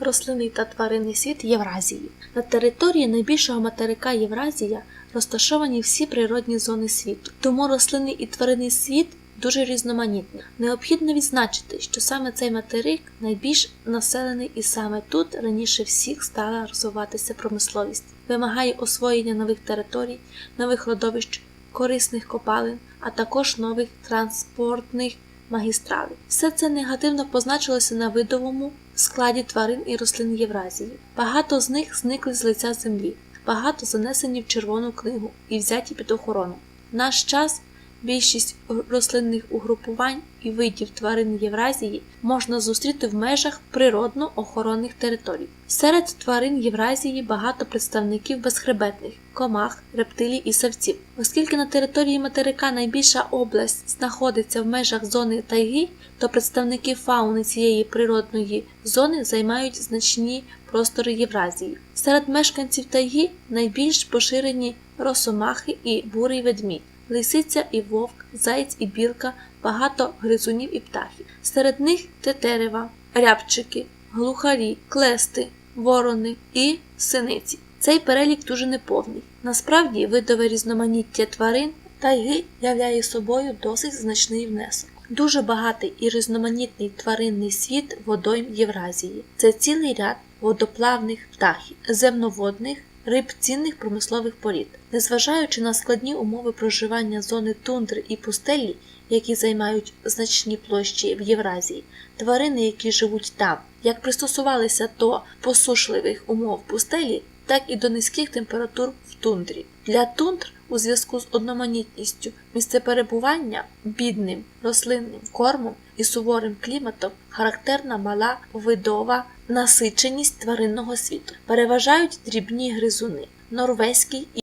Рослинний та тваринний світ Євразії. На території найбільшого материка Євразія розташовані всі природні зони світу, тому рослинний і тваринний світ дуже різноманітний. Необхідно відзначити, що саме цей материк найбільш населений і саме тут раніше всіх стала розвиватися промисловість, вимагає освоєння нових територій, нових родовищ, корисних копалин, а також нових транспортних магістралей. Все це негативно позначилося на видовому складі тварин і рослин Євразії. Багато з них зникли з лиця землі, багато занесені в Червону книгу і взяті під охорону. Наш час більшість рослинних угрупувань і видів тварин Євразії можна зустріти в межах природно-охоронних територій. Серед тварин Євразії багато представників безхребетних, комах, рептилій і савців. Оскільки на території материка найбільша область знаходиться в межах зони тайги, то представники фауни цієї природної зони займають значні простори Євразії. Серед мешканців тайги найбільш поширені росомахи і бурий ведмідь лисиця і вовк, заєць і білка, багато гризунів і птахів. Серед них тетерева, рябчики, глухарі, клести, ворони і синиці. Цей перелік дуже неповний. Насправді, видове різноманіття тварин тайги являє собою досить значний внесок. Дуже багатий і різноманітний тваринний світ водойм Євразії. Це цілий ряд водоплавних птахів, земноводних, риб цінних промислових порід. Незважаючи на складні умови проживання зони тундри і пустелі, які займають значні площі в Євразії, тварини, які живуть там, як пристосувалися до посушливих умов пустелі, так і до низьких температур в тундрі. Для тундр у зв'язку з одноманітністю місцеперебування бідним рослинним кормом і суворим кліматом характерна мала видова насиченість тваринного світу. Переважають дрібні гризуни, норвезький і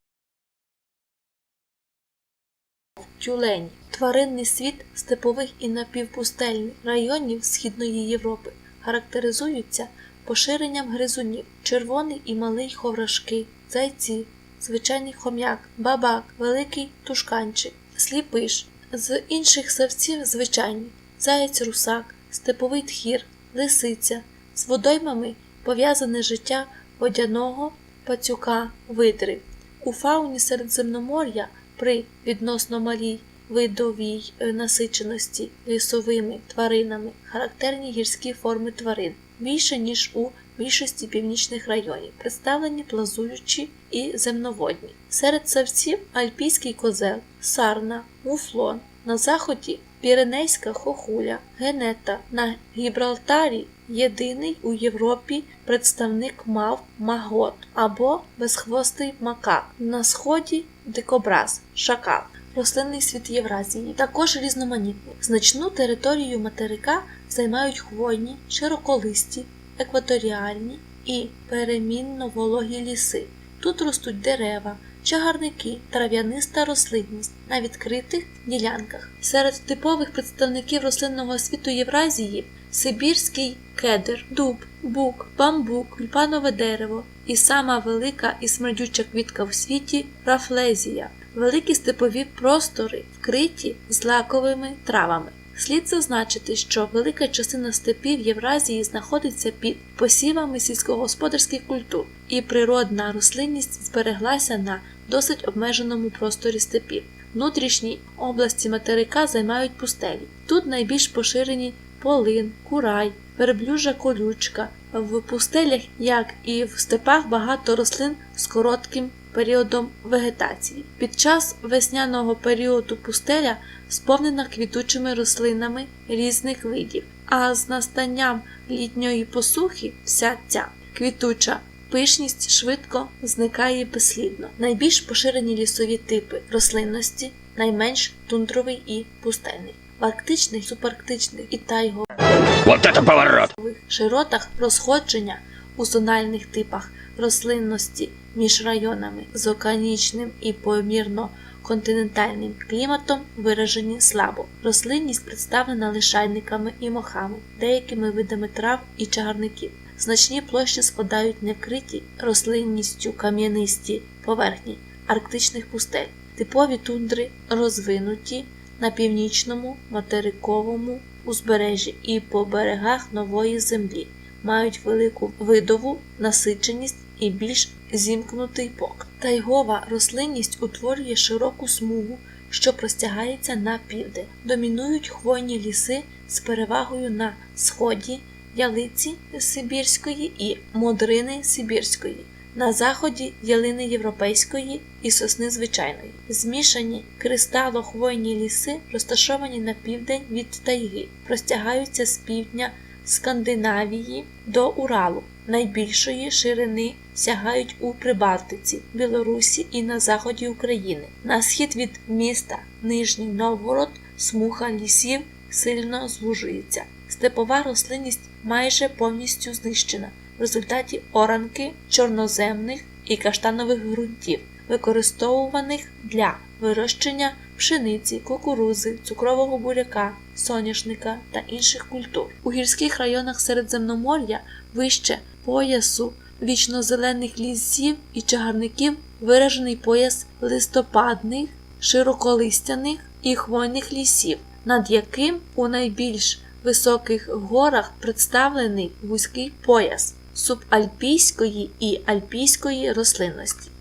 тюлені. Тваринний світ степових і напівпустельних районів Східної Європи характеризуються поширенням гризунів, червоний і малий ховрашки, зайці, звичайний хом'як, бабак, великий тушканчик, сліпиш. З інших савців звичайні заєць русак, степовий тхір, лисиця, з водоймами пов'язане життя водяного пацюка видри. У фауні Середземномор'я при відносно малій видовій е, насиченості лісовими тваринами характерні гірські форми тварин більше ніж у більшості північних районів, представлені плазуючі і земноводні. Серед савців альпійський козел, сарна, муфлон, на заході Піренейська хохуля, генета на Гібралтарі єдиний у Європі представник мав магот або безхвостий макак. На сході дикобраз, шакал. Рослинний світ Євразії також різноманітний. Значну територію материка займають хвойні, широколисті, екваторіальні і перемінно вологі ліси. Тут ростуть дерева, чагарники, трав'яниста рослинність на відкритих ділянках. Серед типових представників рослинного світу Євразії сибірський кедр, дуб, бук, бамбук, тюльпанове дерево і сама велика і смердюча квітка в світі рафлезія, великі степові простори, вкриті злаковими травами. Слід зазначити, що велика частина степів Євразії знаходиться під посівами сільськогосподарських культур, і природна рослинність збереглася на досить обмеженому просторі степів. Внутрішні області материка займають пустелі. Тут найбільш поширені полин, курай, верблюжа колючка. В пустелях, як і в степах, багато рослин з коротким періодом вегетації. Під час весняного періоду пустеля сповнена квітучими рослинами різних видів, а з настанням літньої посухи вся ця квітуча пишність швидко зникає безслідно. Найбільш поширені лісові типи рослинності, найменш тундровий і пустельний. В арктичних, субарктичних і тайго Вот это поворот! широтах розходження у зональних типах рослинності між районами з океанічним і помірно континентальним кліматом виражені слабо. Рослинність представлена лишайниками і мохами, деякими видами трав і чагарників. Значні площі складають невкриті рослинністю кам'янисті поверхні арктичних пустель, типові тундри розвинуті на північному материковому узбережжі і по берегах нової землі, мають велику видову насиченість і більш зімкнутий бок. Тайгова рослинність утворює широку смугу, що простягається на південь. Домінують хвойні ліси з перевагою на сході ялиці Сибірської і модрини Сибірської. На заході ялини європейської і сосни звичайної. Змішані кристалохвойні ліси, розташовані на південь від тайги, простягаються з півдня Скандинавії до Уралу. Найбільшої ширини сягають у Прибалтиці, Білорусі і на заході України. На схід від міста Нижній Новгород смуга лісів сильно звужується. Степова рослинність майже повністю знищена в результаті оранки чорноземних і каштанових ґрунтів, використовуваних для вирощення пшениці, кукурузи, цукрового буряка, соняшника та інших культур. У гірських районах Середземномор'я вище поясу вічнозелених лісів і чагарників виражений пояс листопадних, широколистяних і хвойних лісів, над яким у найбільш високих горах представлений вузький пояс субальпійської і альпійської рослинності.